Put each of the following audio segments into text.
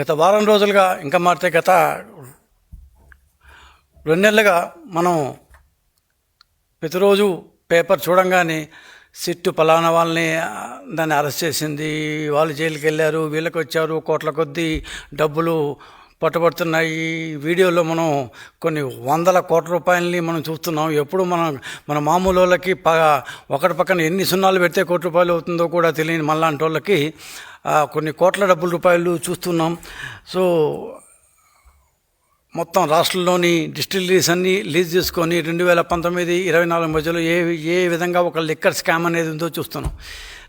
గత వారం రోజులుగా ఇంకా మారితే గత రెండు నెలలుగా మనం ప్రతిరోజు పేపర్ చూడంగానే సిట్టు పలానా వాళ్ళని దాన్ని అరెస్ట్ చేసింది వాళ్ళు జైలుకి వెళ్ళారు వీళ్ళకి వచ్చారు కోట్ల కొద్దీ డబ్బులు పట్టుబడుతున్నాయి. వీడియోలో మనం కొన్ని వందల కోట్ల రూపాయలని మనం చూస్తున్నాం. ఎప్పుడు మనం మన మామూలు వాళ్ళకి ప ఒకటి పక్కన ఎన్ని సున్నాలు పెడితే కోటి రూపాయలు అవుతుందో కూడా తెలియని మళ్ళాంటి వాళ్ళకి కొన్ని కోట్ల డబ్బుల రూపాయలు చూస్తున్నాం. సో మొత్తం రాష్ట్రంలోని డిస్టిలరీస్ అన్ని లీజ్ చేసుకొని రెండు వేల పంతొమ్మిది ఇరవై నాలుగు మధ్యలో ఏ ఏ విధంగా ఒక లిక్కర్ స్కామ్ అనేది ఉందో చూస్తున్నాం.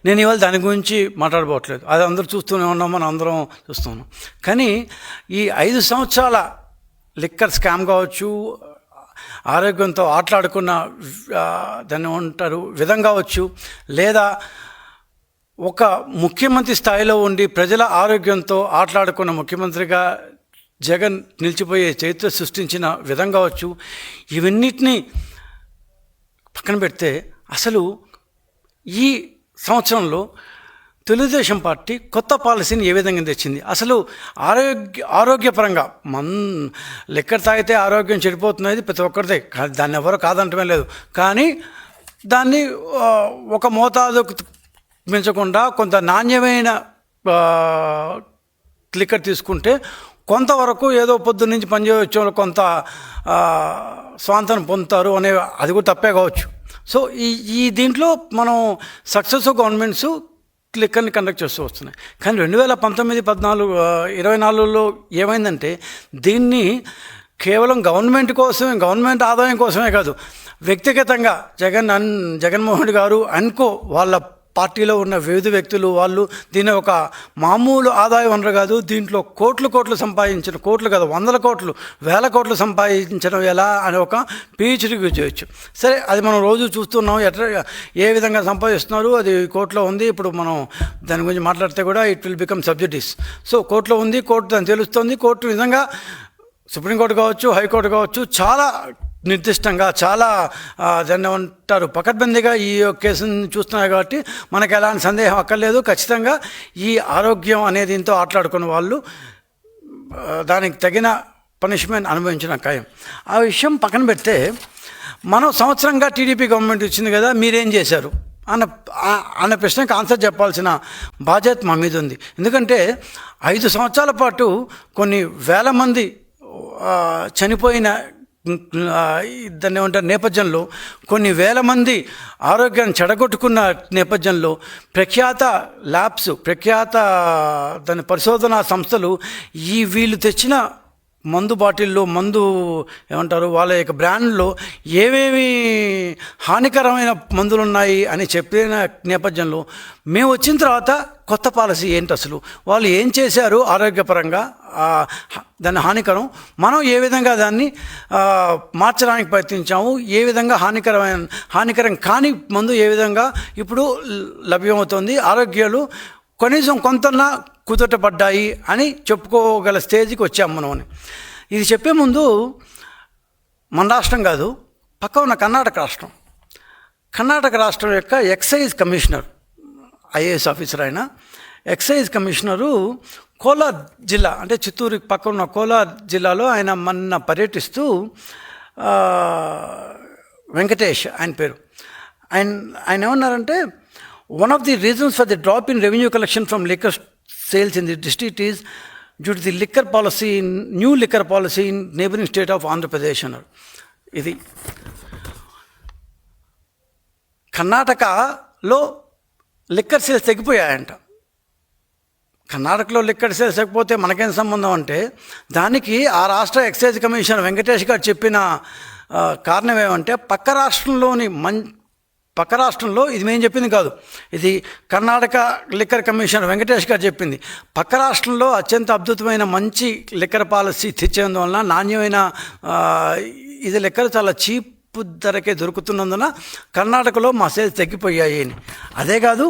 నేను ఇవాళ దాని గురించి మాట్లాడబోట్లేదు అది అందరూ చూస్తూనే ఉన్నాం మనం అందరం చూస్తున్నాం. కానీ ఈ ఐదు సంవత్సరాల లిక్కర్ స్కామ్ కావచ్చు ఆరోగ్యంతో ఆటలాడుకున్న దాన్ని ఉంటారు విధంగా కావచ్చు లేదా ఒక ముఖ్యమంత్రి స్థాయిలో ఉండి ప్రజల ఆరోగ్యంతో ఆటలాడుకున్న ముఖ్యమంత్రిగా జగన్ నిలిచిపోయే చరిత్ర సృష్టించిన విధం కావచ్చు ఇవన్నిటినీ పక్కన పెడితే అసలు ఈ సంవత్సరంలో తెలుగుదేశం పార్టీ కొత్త పాలసీని ఏ విధంగా తెచ్చింది? అసలు ఆరోగ్య ఆరోగ్యపరంగా మన్ లెక్కర్ తాగితే ఆరోగ్యం చెడిపోతున్నది ప్రతి ఒక్కరిదే. దాన్ని ఎవరు కాదంటమే లేదు. కానీ దాన్ని ఒక మోతాదు మించకుండా కొంత నాణ్యమైన ఆ, క్లిక్కర్ తీసుకుంటే కొంతవరకు ఏదో పొద్దు నుంచి పనిచేయవచ్చు వాళ్ళు కొంత స్వాంతం పొందుతారు అనే అది కూడా తప్పే కావచ్చు. సో ఈ ఈ దీంట్లో మనం సక్సెస్ గవర్నమెంట్స్ క్లిక్కర్ని కండక్ట్ చేస్తూ వస్తున్నాయి. కానీ రెండు వేల పంతొమ్మిది పద్నాలుగు ఇరవై నాలుగులో ఏమైందంటే దీన్ని కేవలం గవర్నమెంట్ కోసమే గవర్నమెంట్ ఆదాయం కోసమే కాదు వ్యక్తిగతంగా జగన్ అన్ జగన్మోహన్ రెడ్డి గారు అనుకో వాళ్ళ పార్టీలో ఉన్న వివిధ వ్యక్తులు వాళ్ళు దీని ఒక మామూలు ఆదాయ వనరు కాదు దీంట్లో కోట్లు కోట్లు సంపాదించిన కోట్లు కాదు వందల కోట్లు వేల కోట్లు సంపాదించడం ఎలా అని ఒక పిహెచ్డి చేయొచ్చు. సరే అది మనం రోజు చూస్తున్నాం ఎట్లా ఏ విధంగా సంపాదిస్తున్నారు అది కోర్టులో ఉంది ఇప్పుడు మనం దాని గురించి మాట్లాడితే కూడా it will become sub judice so కోర్టులో ఉంది కోర్టు దాన్ని తెలుస్తుంది కోర్టు విధంగా సుప్రీంకోర్టు కావచ్చు హైకోర్టు కావచ్చు చాలా నిర్దిష్టంగా చాలా దాన్ని ఉంటారు. పకడ్బందీగా ఈ కేసుని చూస్తున్నారు కాబట్టి మనకు ఎలాంటి సందేహం అక్కర్లేదు. ఖచ్చితంగా ఈ ఆరోగ్యం అనేది దీంతో ఆటలాడుకున్న వాళ్ళు దానికి తగిన పనిష్మెంట్ అనుభవించిన ఖాయం. ఆ విషయం పక్కన పెడితే మనం సంవత్సరంగా టీడీపీ గవర్నమెంట్ ఇచ్చింది కదా మీరేం చేశారు? అన్న అన్న ప్రశ్నకు ఆన్సర్ చెప్పాల్సిన బాధ్యత మా మీద ఉంది. ఎందుకంటే ఐదు సంవత్సరాల పాటు కొన్ని వేల మంది చనిపోయిన దాన్ని ఏమంటారు నేపథ్యంలో కొన్ని వేల మంది ఆరోగ్యాన్ని చెడగొట్టుకున్న నేపథ్యంలో ప్రఖ్యాత ల్యాబ్స్ ప్రఖ్యాత దాని పరిశోధనా సంస్థలు ఈ వీళ్ళు తెచ్చిన మందు బాటిల్లో మందు ఏమంటారు వాళ్ళ యొక్క బ్రాండ్లో ఏమేమి హానికరమైన మందులు ఉన్నాయి అని చెప్పిన నేపథ్యంలో మేము వచ్చిన తర్వాత కొత్త పాలసీ ఏంటి అసలు? వాళ్ళు ఏం చేశారు ఆరోగ్యపరంగా? దాన్ని హానికరం. మనం ఏ విధంగా దాన్ని మార్చడానికి ప్రయత్నించాము? ఏ విధంగా హానికరమైన హానికరం కాని మందు ఏ విధంగా ఇప్పుడు ల- లభ్యమవుతుంది? ఆరోగ్యాలు కనీసం కొంతన్నా కుదుటపడ్డాయి అని చెప్పుకోగల స్టేజ్కి వచ్చాము మనం అని. ఇది చెప్పే ముందు మన రాష్ట్రం కాదు పక్క ఉన్న కర్ణాటక రాష్ట్రం. కర్ణాటక రాష్ట్రం యొక్క ఎక్సైజ్ కమిషనర్ ఐఏఎస్ ఆఫీసర్ ఆయన. ఎక్సైజ్ కమిషనరు కోలార్ జిల్లా అంటే చిత్తూరు పక్క ఉన్న కోలార్ జిల్లాలో ఆయన మొన్న పర్యటిస్తూ వెంకటేష్ ఆయన పేరు. ఆయన ఆయన ఏమన్నారంటే one of the reasons for the drop in revenue collection from liquor sales in the district is due to the liquor policy in new liquor policy in neighbouring state of Andhra Pradesh అన్నారు ఇది కర్ణాటకలో liquor sales తగ్గిపోయాయంట కర్ణాటకలో liquor sales తగ్గిపోతే మనకేం సంబంధం అంటే దానికి ఆ రాష్ట్ర ఎక్సైజ్ కమిషనర్ వెంకటేష్ గారు చెప్పిన కారణం ఏమంటే పక్క రాష్ట్రంలోని మం పక్క రాష్ట్రంలో ఇది మేము చెప్పింది కాదు. ఇది కర్ణాటక లిక్కర్ కమిషనర్ వెంకటేష్ గారు చెప్పింది. పక్క రాష్ట్రంలో అత్యంత అద్భుతమైన మంచి లిక్కర్ పాలసీ తెచ్చేందువలన నాణ్యమైన ఇది లిక్కర్ చాలా చీప్ ధరకే దొరుకుతున్నందున కర్ణాటకలో మా సేల్స్ తగ్గిపోయాయి అని. అదే కాదు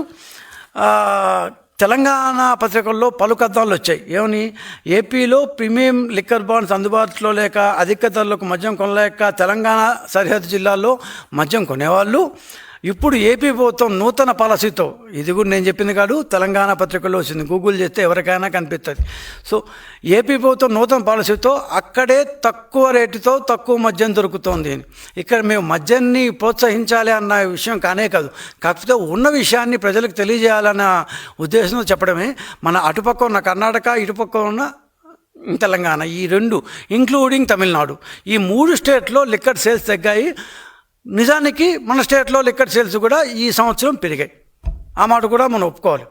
తెలంగాణ పత్రికల్లో పలు కథనాలు వచ్చాయి. ఏమని? ఏపీలో ప్రీమియం లిక్కర్ బాండ్స్ అందుబాటులో లేక అధిక ధరలకు మద్యం కొనలేక తెలంగాణ సరిహద్దు జిల్లాల్లో మద్యం కొనేవాళ్ళు ఇప్పుడు ఏపీ ప్రభుత్వం నూతన పాలసీతో ఇది కూడా నేను చెప్పింది కాదు తెలంగాణ పత్రికల్లో వచ్చింది. గూగుల్ చేస్తే ఎవరికైనా కనిపిస్తుంది. సో ఏపీ ప్రభుత్వం నూతన పాలసీతో అక్కడే తక్కువ రేటుతో తక్కువ మద్యం దొరుకుతోంది. అని. ఇక్కడ మేము మద్యాన్ని ప్రోత్సహించాలి అన్న విషయం కానే కాదు. కాకపోతే ఉన్న విషయాన్ని ప్రజలకు తెలియజేయాలన్న ఉద్దేశంతో చెప్పడమే. మన అటుపక్క ఉన్న కర్ణాటక ఇటుపక్క ఉన్న తెలంగాణ ఈ రెండు ఇంక్లూడింగ్ తమిళనాడు. ఈ మూడు స్టేట్లో లిక్కర్ సేల్స్ తగ్గాయి. నిజానికి మన స్టేట్లో లిక్కర్ సేల్స్ కూడా ఈ సంవత్సరం పెరిగాయి. ఆ మాట కూడా మనం ఒప్పుకోవాలి.